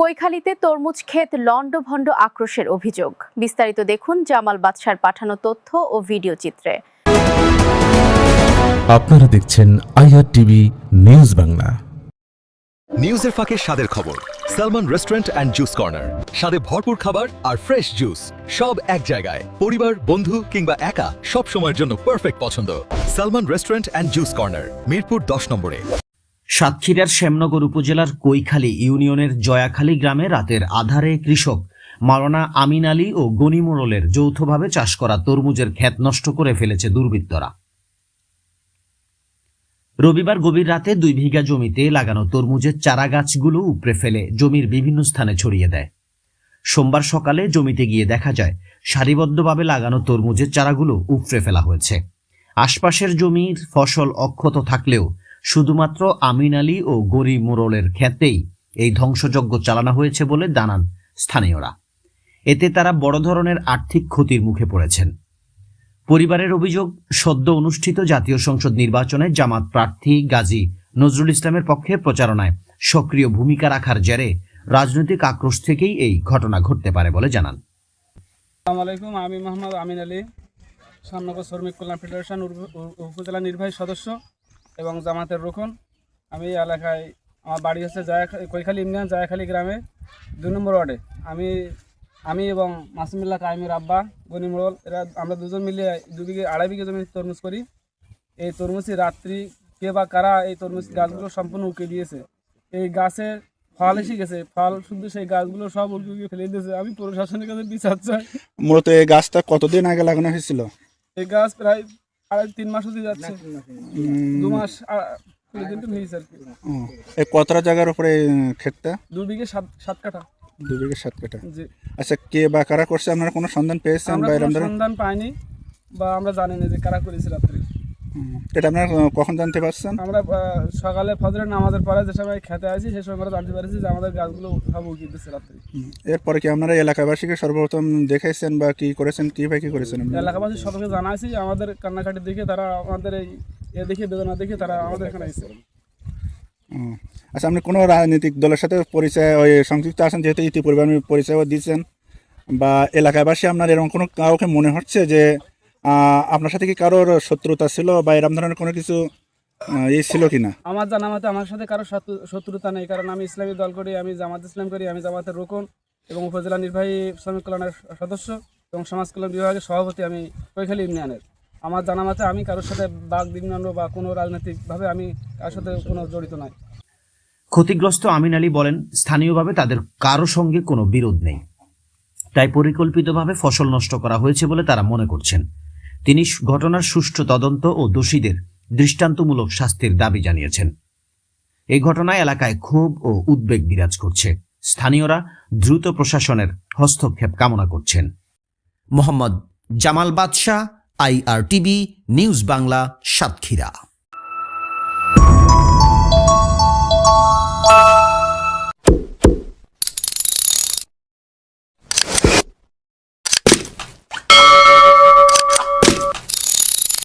কৈখালীতে তরমুজ ক্ষেত লণ্ডভণ্ড আক্রোশের অভিযোগ। বিস্তারিত দেখুন জামাল বাদশার পাঠানো তথ্য ও ভিডিও চিত্রে। আপনারা দেখছেন আইআর টিভি নিউজ বাংলা। নিউজের ফাঁকে স্বাদের খবর Salman restaurant and juice corner. স্বাদে ভরপুর খাবার আর ফ্রেশ জুস সব এক জায়গায়। পরিবার বন্ধু কিংবা একা সব সময়ের জন্য পারফেক্ট পছন্দ। Salman restaurant and juice corner Mirpur দশ নম্বরে। সাতক্ষীরার শ্যামনগর উপজেলার কৈখালী ইউনিয়নের জয়াখালী গ্রামে রাতের আধারে কৃষক মাওলানা আমিন আলী ও গনি যৌথভাবে চাষ করা তরমুজের ক্ষেত নষ্ট করে ফেলেছে দুর্বৃত্তরা। রবিবার গভীর রাতে দুই বিঘা জমিতে লাগানো তরমুজের চারা গাছগুলো উপড়ে ফেলে জমির বিভিন্ন স্থানে ছড়িয়ে দেয়। সোমবার সকালে জমিতে গিয়ে দেখা যায়, সারিবদ্ধভাবে লাগানো তরমুজের চারাগুলো উপড়ে ফেলা হয়েছে। আশপাশের জমির ফসল অক্ষত থাকলেও শুধুমাত্র আমিন আলী ও গরি মোড়লের ক্ষেতেই এই ধ্বংসযজ্ঞ চালানো হয়েছে বলে জানান স্থানীয়রা। এতে তারা বড় ধরনের আর্থিক ক্ষতির মুখে পড়েছেন। পরিবারের অভিযোগ, সদ্য অনুষ্ঠিত জাতীয় সংসদ নির্বাচনে জামাত প্রার্থী গাজী নজরুল ইসলামের পক্ষে প্রচারণায় সক্রিয় ভূমিকা রাখার জেরে রাজনৈতিক আক্রোশ থেকেই এই ঘটনা ঘটতে পারে বলে জানান। আলাইকুম, আমি মোহাম্মদ আমিন আলী শ্রমিক কল্যাণ ফেডারেশন উপ- উপ- উপজেলা নির্বাহী সদস্য। এবং জামাতের রুকন। আমি এই এলাকায় আমার বাড়ি হচ্ছে জায়া কৈখালী ইউনিয়ন জায়াখালী গ্রামে দুই নম্বর ওয়ার্ডে। আমি আমি এবং মাসিমুল্লাহ কাইমের আব্বা গনিমরল এরা আমরা দুজন মিলে দু বিঘে আড়াই বিঘে জমি তরমুজ করি। এই তরমুজই রাত্রি কে বা কারা এই তরমুজ গাছগুলো সম্পূর্ণ উকে দিয়েছে। এই গাছের ফল এসে গেছে ফল শুধু সেই গাছগুলো সব উল্টে উল্টে ফেলে দিয়েছে। আমি প্রশাসনের কাছে বিচার চাই। মূলত এই গাছটা কতদিন আগে লাগানো হয়েছিল? এই গাছ প্রায় আড়াই তিন মাস অবধি যাচ্ছে। দু মাস কুড়ি দিন তো হয়েছে আর কি। এই কতটা জায়গার উপরে ক্ষেতটা? দু বিঘে সাত সাত কাঠা। দু বিঘে সাত কাঠা। জি। আচ্ছা কে বা কারা করছে? আপনারা কোনো সন্ধান পেয়েছেন আমরা বা এরকম সন্ধান পাইনি বা আমরা জানি না যে কারা করেছে রাত্রি। এটা আপনারা কখন জানতে পারছেন? আমরা সকালে ফজরের নামাজের পরে যে সময় খেতে আসি সেই সময় আমরা জানতে পারছি যে আমাদের গাছগুলো সব উঠিয়ে দিচ্ছে রাত্রি। এরপরে কি আপনারা এলাকাবাসীকে সর্বপ্রথম দেখাইছেন বা কি করেছেন? কীভাবে কি করেছেন এলাকাবাসী সকলকে জানাইছি যে আমাদের কান্নাকাটি দেখে তারা আমাদের এই এ দেখে বেদনা দেখে তারা আমাদের এখানে এসেছে আচ্ছা আপনি কোনো রাজনৈতিক দলের সাথে পরিচয় ওই সংযুক্ত আছেন যেহেতু ইতিপূর্বে আপনি পরিচয়ও দিয়েছেন বা এলাকাবাসী আপনার এরকম কোনো কাউকে মনে হচ্ছে যে আপনার সাথে কি কারোর শত্রুতা ছিল বা এরকম ধরনের কোনো কিছু আহ, ইয়ে ছিল কি না আমার জানা মতে আমার সাথে কারও শত্রুতা নেই কারণ আমি ইসলামী দল করি আমি জামাত ইসলাম করি আমি জামাতের রোকন এবং উপজেলা নির্বাহী শ্রমিক কল্যাণের সদস্য এবং সমাজ কল্যাণ বিভাগের সভাপতি আমি কৈখালী ইউনিয়নের। আমার জানা মতে আমি কারোর সাথে বাঘ বিঘ্নান্য বা কোনো রাজনৈতিকভাবে আমি কারোর সাথে কোনো জড়িত নাই। ক্ষতিগ্রস্ত আমিন আলী বলেন স্থানীয়ভাবে তাদের কারও সঙ্গে কোনো বিরোধ নেই। তাই পরিকল্পিতভাবে ফসল নষ্ট করা হয়েছে বলে তারা মনে করছেন। তিনি ঘটনার সুষ্ঠু তদন্ত ও দোষীদের দৃষ্টান্তমূলক শাস্তির দাবি জানিয়েছেন। এই ঘটনায় এলাকায় ক্ষোভ ও উদ্বেগ বিরাজ করছে। স্থানীয়রা দ্রুত প্রশাসনের হস্তক্ষেপ কামনা করছেন। মোহাম্মদ জামাল বাদশাহ, আইআরটিভি, নিউজ বাংলা, সাতক্ষীরা।